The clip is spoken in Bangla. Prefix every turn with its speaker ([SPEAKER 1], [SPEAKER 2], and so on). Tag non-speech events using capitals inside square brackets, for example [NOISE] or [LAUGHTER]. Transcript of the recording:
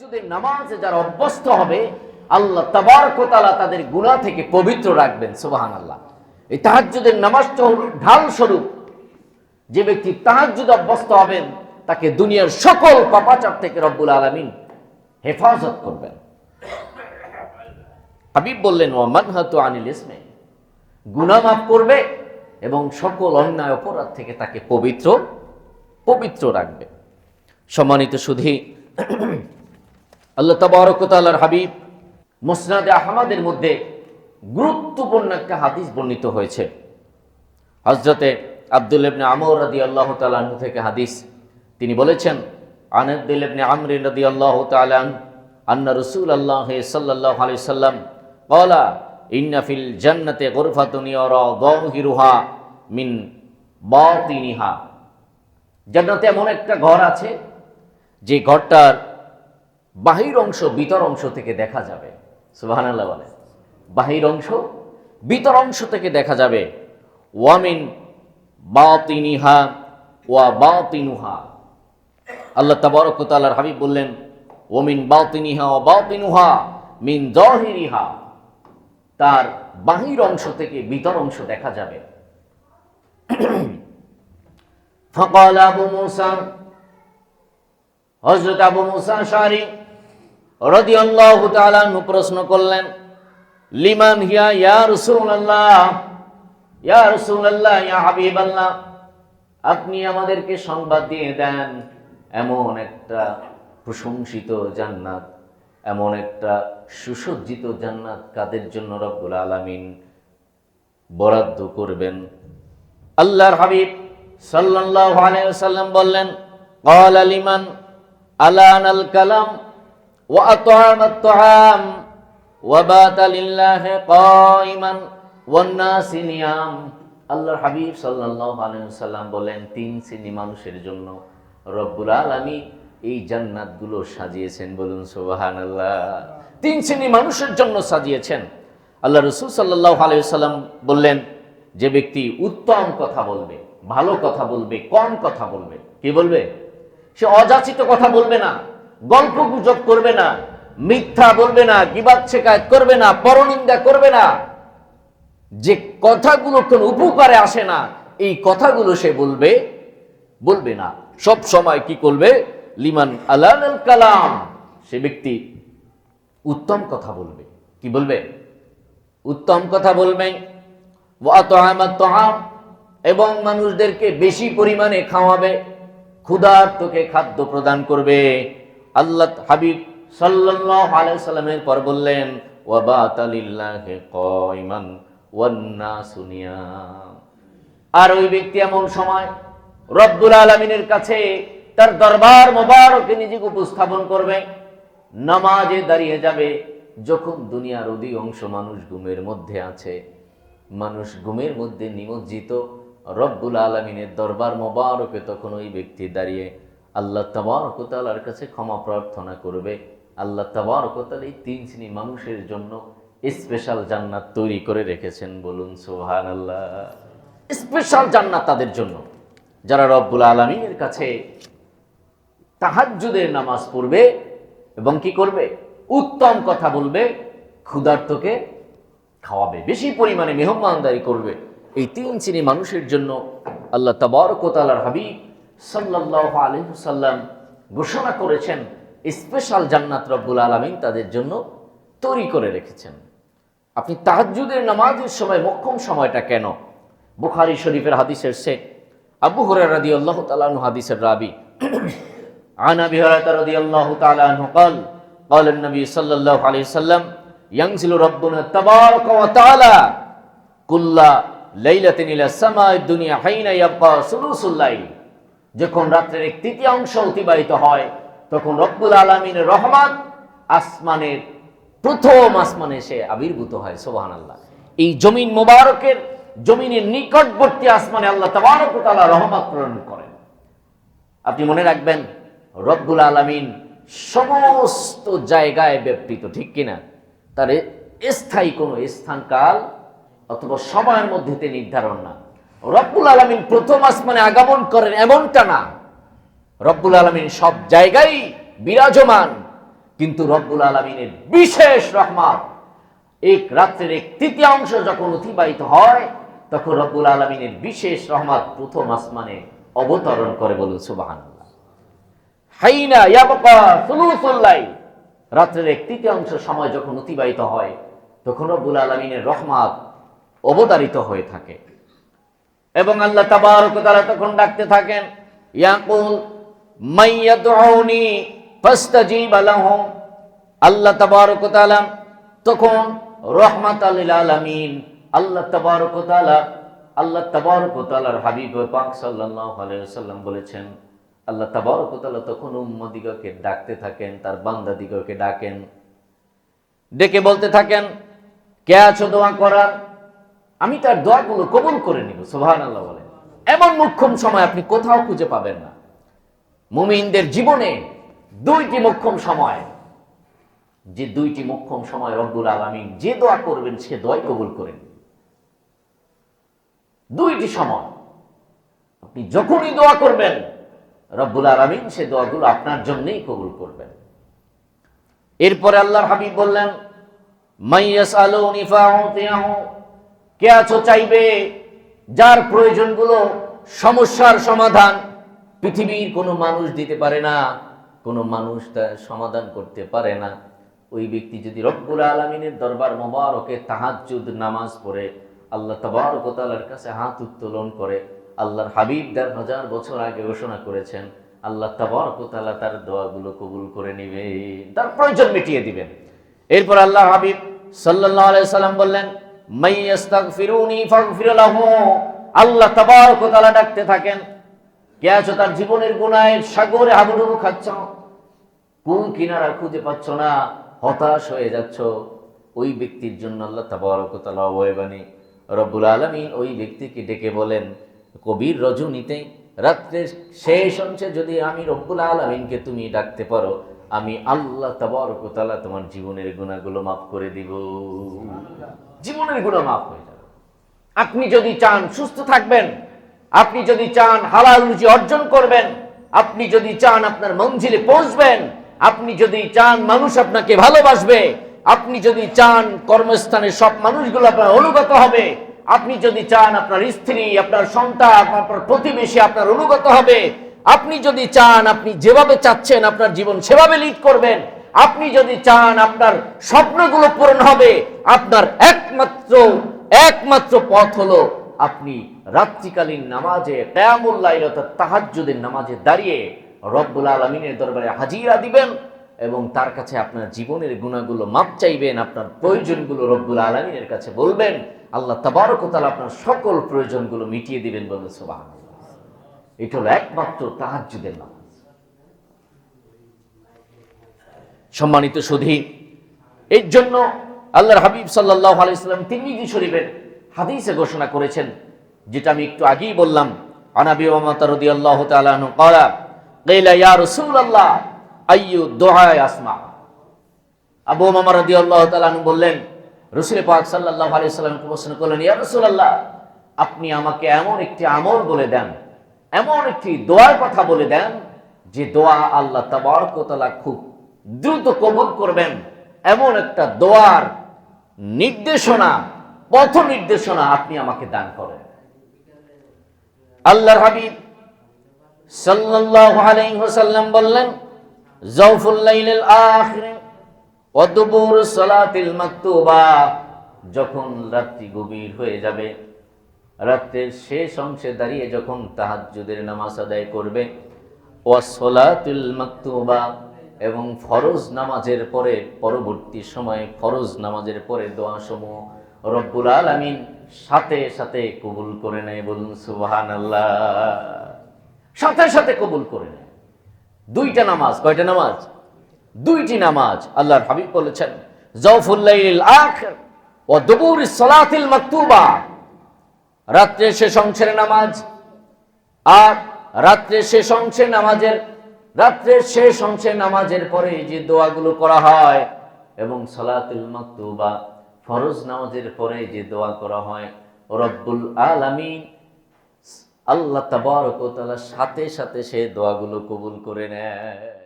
[SPEAKER 1] যদি নামাজে যারা অভ্যস্ত হবে, আল্লাহ তাবারকতালা তাদের গুনাহ থেকে পবিত্র রাখবেন সুবাহান আল্লাহ এই তাহাজ্জুদের নামাজটা হল ঢাল স্বরূপ। যে ব্যক্তি তাহাজ্জুদ অভ্যস্ত হবেন, তাকে দুনিয়ার সকল পাপাচার থেকে রব্বুল আলমিন হেফাজত করবেন। হাবিব বললেন ও মানহাতু আনিল ইসমে। গুনাহ মাফ করবে এবং সকল অন্যায় অপরাধ থেকে তাকে পবিত্র পবিত্র রাখবে। সম্মানিত সুধী আল্লাহ তাবারকতালার হাবিব মুসনাদে আহমদের মধ্যে গুরুত্বপূর্ণ একটা হাদিস বর্ণিত হয়েছে। হজরতে আব্দুল ইবনে আমর রাদি আল্লাহ তালাহ থেকে হাদিস। তিনি বলেছেন আনাদুল ইবনে আমরিন রাদি আল্লাহ তালান আন্না রসুল আল্লাহ সাল্লাহ আলি সাল্লাম কলা ইন্না ফিল জান্নাতে গরফাতুন ইয়ারা যাহিরুহা মিন বাতিনিহা। জান্নাতে এমন একটা ঘর আছে, যে ঘরটার বাহির অংশ বিতর অংশ থেকে দেখা যাবে। সুবাহ বলে বাহির অংশ বিতর অংশ থেকে দেখা যাবে। ওয়ামিন বাতিনিহা ওয়া বাতিনুহা। আল্লাহ তাবারকতালার হাবিব বললেন ওমিন বাতিনিহা ও বাতিনুহা মিন জহিরিহা। তার বাহির অংশ থেকে বিতর অংশ দেখা যাবে। [CLEARS THROAT] ফকাল আবু মুসা, হযরত আবু মুসা শারী রদিয়াল্লাহু তাআলা প্রশ্ন করলেন, লিমান হিয়া ইয়া রাসূলুল্লাহ? ইয়া রাসূলুল্লাহ, ইয়া হাবিবাল্লাহ, আপনি আমাদেরকে সংবাদ দিয়ে দেন, এমন একটা প্রশংসিত জান্নাত, এমন একটা সুসজ্জিত জান্নাত কাদের জন্য রব্বুল আলমিন বরাদ্দ করবেন? আল্লাহর হাবিব সাল্লাহ আলাই ওয়াসাল্লাম বললেন, ক্বাল লিমান আলানাল কালাম? وأطعم الطعام وبات لله قائما والناس نيام আল্লাহর হাবিব সাল্লাল্লাহু আলাইহি ওয়াসাল্লাম বলেন তিন শ্রেণী মানুষের জন্য রব্বুল আলামিন এই জান্নাতগুলো সাজিয়েছেন বলুন সুবহানাল্লাহ তিন শ্রেণী মানুষের জন্য সাজিয়েছেন আল্লাহ রসুল সাল্লাল্লাহু আলাইহি ওয়াসাল্লাম বললেন যে ব্যক্তি উত্তম কথা বলবে ভালো কথা বলবে কম কথা বলবে কি বলবে সে অযাচিত কথা বলবে না গল্প গুজব করবে না, মিথ্যা বলবে না, গিবাদ শেখায়ত করবে না, পরনিন্দা করবে না। যে কথাগুলো কোন উপকারে আসে না, এই কথাগুলো সে বলবে বলবে না। সব সময় কি করবে? লিমান আলাল কালাম, সে ব্যক্তি উত্তম কথা বলবে। কি বলবে? উত্তম কথা বলবে এবং মানুষদেরকে বেশি পরিমাণে খাওয়াবে, ক্ষুধার্তকে খাদ্য প্রদান করবে। আল্লাহ হাবিব সাল্লাল্লাহু আলাইহি সাল্লামের পর বললেন, ওয়াবাতালিল্লাহি কাইমান ওয়ান্নাসু নিয়াম। আর ওই ব্যক্তি এমন সময় রব্বুল আলামিনের কাছে তার দরবার মোবারকে নিজেকে উপস্থাপন করবে, নামাজে দাঁড়িয়ে যাবে, যখন দুনিয়ার অধিকাংশ মানুষ ঘুমের মধ্যে আছে। মানুষ ঘুমের মধ্যে নিমজ্জিত, রব্বুল আলমিনের দরবার মোবারকে তখন ওই ব্যক্তি দাঁড়িয়ে আল্লাহ তাবারকতালার কাছে ক্ষমা প্রার্থনা করবে। আল্লাহ তাবারকতাল এই তিন শ্রেণি মানুষের জন্য স্পেশাল জান্নাত তৈরি করে রেখেছেন বলুন সোহান আল্লাহ স্পেশাল জান্নাত তাদের জন্য। যারা রব্বুল আলমিনের কাছে তাহাজ্জুদের নামাজ পড়বে এবং কি করবে? উত্তম কথা বলবে, ক্ষুধার্তকে খাওয়াবে, বেশি পরিমাণে মেহমানদারি করবে। এই তিন শ্রেণি মানুষের জন্য আল্লাহ তাবরকতালার হাবিব সাল্লাহ আলহিসাল্লাম ঘোষণা করেছেন স্পেশাল জান্নাত রব্বুল আলমিন তাদের জন্য তৈরি করে রেখেছেন আপনি তাহাজুদের নামাজের সময় মক্ষম সময়টা কেন বুখারি শরীফের হাদিসের সে আবু হরে রাদি আল্লাহ তালু হাদিসের রাবি عن ابي هريره رضي الله تعالى عنه قال قال النبي صلى الله عليه وسلم ينزل ربنا تبارك وتعالى كل ليله الى السماء الدنيا حين يبقى ثلث الليل যখন রাত্রের এক তৃতীয়াংশ অতিবাহিত হয়, তখন রব্বুল আলমিনের রহমান আসমানের প্রথম আসমানে সে আবির্ভূত হয় সোহান আল্লাহ এই জমিন মোবারকের জমিনের নিকটবর্তী আসমানে আল্লাহ তবারক তালা রহমত প্রেরণ করেন। আপনি মনে রাখবেন, রব্বুল আলমিন সমস্ত জায়গায় ব্যাপৃত ঠিক কিনা? তার স্থায়ী কোনো স্থানকাল অথবা সময়ের মধ্যে নির্ধারণ না। রব্বুল আলমিন প্রথম আসমানে আগমন করেন এমনটা না। রব্বুল আলমিন সব জায়গায় বিরাজমান, কিন্তু রব্বুল আলমিনের বিশেষ রহমান এক রাত্রের এক তৃতীয়াংশ যখন অতিবাহিত হয়, তখন রব্বুল আলমিনের বিশেষ রহমত প্রথম আসমানে অবতরণ করে বলুন সুবাহান হাইনা ইয়াবকা রাত্রের এক তৃতীয়াংশ সময় যখন অতিবাহিত হয়, তখন রব্বুল আলমিনের রহমত অবতারিত হয়ে থাকে। এবং আল্লাহ তাবারক তাআলা তখন ডাকতে থাকেন ইয়াকুল মাইয়াদউনি ফাস্তাজিব লাহুম। আল্লাহ তাবারক তাআলা তখন রহমাতাল লিল আলামিন, আল্লাহ তাবারক তাআলা, আল্লাহ তাবারক তাআলার হাবিব পাক সাল্লাল্লাহু আলাইহি ওয়াসাল্লাম বলেছেন, আল্লাহ তাবারক তাআলা তখন উম্মদিগকে ডাকতে থাকেন, তার বান্দাদিগকে ডাকেন, ডেকে বলতে থাকেন, কে আছো দোয়া করার? আমি তার দোয়াগুলো কবুল করে নিব সোহান আল্লাহ বলেন। এমন মুখ্যম সময় আপনি কোথাও খুঁজে পাবেন না। মুমিনদের জীবনে দুইটি মুখ্যম সময়। যে দুইটি মুখ্যম সময় রব্বুল আলমিন যে দোয়া করবেন, সে দোয়াই কবুল করেন দুইটি সময়। আপনি যখনই দোয়া করবেন, রব্বুল আলমিন সে দোয়াগুলো আপনার জন্যই কবুল করবেন। এরপরে আল্লাহর হাবিব বললেন, মাইয়াস আলো নিফাহ কে আছো চাইবে? যার প্রয়োজনগুলো সমস্যার সমাধান পৃথিবীর কোনো মানুষ দিতে পারে না, কোনো মানুষ তার সমাধান করতে পারে না। ওই ব্যক্তি যদি রব্বুল আলমিনের দরবার মোবারকে তাহাজ্জুদ নামাজ পড়ে, আল্লাহ তবরকতালার কাছে হাত উত্তোলন করে, আল্লাহর হাবিব দেড় হাজার বছর আগে ঘোষণা করেছেন, আল্লাহ তবরকতালা তার দোয়াগুলো কবুল করে নিবে, তার প্রয়োজন মিটিয়ে দিবেন। এরপর আল্লাহ হাবিব সাল্লাল্লাহু আলাইহি সাল্লাম বললেন মাইয়াস্তাগফিরুনি ফাগফির লাহু। আল্লাহ তাবারক ওয়া ডাকতে থাকেন, কে আছো তার জীবনের গুনাহের সাগরে হাবুডুবু খাচ্ছ? কোন কিনারা খুঁজে পাচ্ছ না? হতাশ হয়ে যাচ্ছ। ওই ব্যক্তির জন্য আল্লাহ তাবারক ওয়া তাআলা ওয়াইবানি রব্বুল আলামিন ওই ব্যক্তিকে ডেকে বলেন, কবির রজনীতে রাত্রের শেষ অংশে যদি আমি রব্বুল আলামিনকে তুমি ডাকতে পারো আমি আল্লাহ তাবারক ওয়া তোমার জীবনের গুণাগুলো মাফ করে দিব। জীবনের গুণা মাফ হয়ে যাবে। আপনি যদি চান সুস্থ থাকবেন, আপনি যদি চান হালাল রুজি অর্জন করবেন, আপনি যদি চান আপনার মঞ্জিলে পৌঁছবেন, আপনি যদি চান মানুষ আপনাকে ভালোবাসবে, আপনি যদি চান কর্মস্থানে সব মানুষগুলো আপনার অনুগত হবে, আপনি যদি চান আপনার স্ত্রী, আপনার সন্তান, আপনার প্রতিবেশী আপনার অনুগত হবে আপনি যদি চান, আপনি যেভাবে চাচ্ছেন, আপনার জীবন সেভাবে লিড করবেন। আপনি যদি চান, আপনার স্বপ্নগুলো পূরণ হবে, আপনার একমাত্র একমাত্র পথ হলো আপনি রাত্রিকালীন নামাজে কেয়ামুল্লাহ অর্থাৎ তাহাজ্জুদের নামাজে দাঁড়িয়ে রব্বুল আলমিনের দরবারে হাজিরা দিবেন এবং তার কাছে আপনার জীবনের গুণাগুলো মাপ চাইবেন, আপনার প্রয়োজনগুলো রব্বুল আলমিনের কাছে বলবেন। আল্লাহ তাবারকতাল আপনার সকল প্রয়োজনগুলো মিটিয়ে দিবেন বলে সোবাহ এটা হলো একমাত্র তাহাজ্জুদের নামাজ। সম্মানিত সুধী, এর জন্য আল্লাহর হাবিব সাল্লাহ আলাইসাল্লাম তিরমিজি শরীফের হাদিসে ঘোষণা করেছেন, যেটা আমি একটু আগেই বললাম। আনাবি ওমাতা রাদিয়াল্লাহু তাআলা আনহু ক্বালা কিলা ইয়া রাসূলুল্লাহ, আইয়ু দুআ আসমা। আবু মামা রাদিয়াল্লাহু তাআলা আনহু বললেন, রাসূল পাক সাল্লাল্লাহু আলাইহি সাল্লামকে প্রশ্ন করলেন, ইয়া রাসূলুল্লাহ, আপনি আমাকে এমন একটি আমল বলে দেন এমন একটি দোয়ার কথা বলে দেন, যে দোয়া আল্লাহ তাবারক ওয়া খুব দ্রুত কবুল করবেন। এমন একটা দোয়ার নির্দেশনা, পথ নির্দেশনা আপনি আমাকে দান করেন। আল্লাহ হাবিব সাল্লাল্লাহু বললেন, জাওফুল যখন রাত্রি গভীর হয়ে যাবে রাত্রের শেষ অংশে দাঁড়িয়ে যখন তাহাজ্জুদের নামাজ আদায় করবে, ওয়া সালাতুল মাকতুবা, এবং ফরজ নামাজের পরে, পরবর্তী সময়ে ফরজ নামাজের পরে দোয়া সমূহ রব্বুল আলামিন সাথে সাথে কবুল করে নেয় বলুন সুবহান আল্লাহ সাথে সাথে কবুল করে নেয়। দুইটা নামাজ, কয়টা নামাজ? দুইটি নামাজ, আল্লাহর হাবিব বলেছেন জৌফুল্লাইল আখির ও দুবুর সালাতিল মাকতুবা। রাত্রে শেষ অংশের নামাজ, আর রাত্রে শেষ অংশের নামাজের রাত্রের শেষ অংশে নামাজের পরে যে দোয়াগুলো করা হয় এবং সালাতুল মাকতুবা, ফরজ নামাজের পরে যে দোয়া করা হয়, রব্বুল আলামিন আল্লাহ তাবারক তাআলা সাথে সাথে সে দোয়াগুলো কবুল করে নেয়।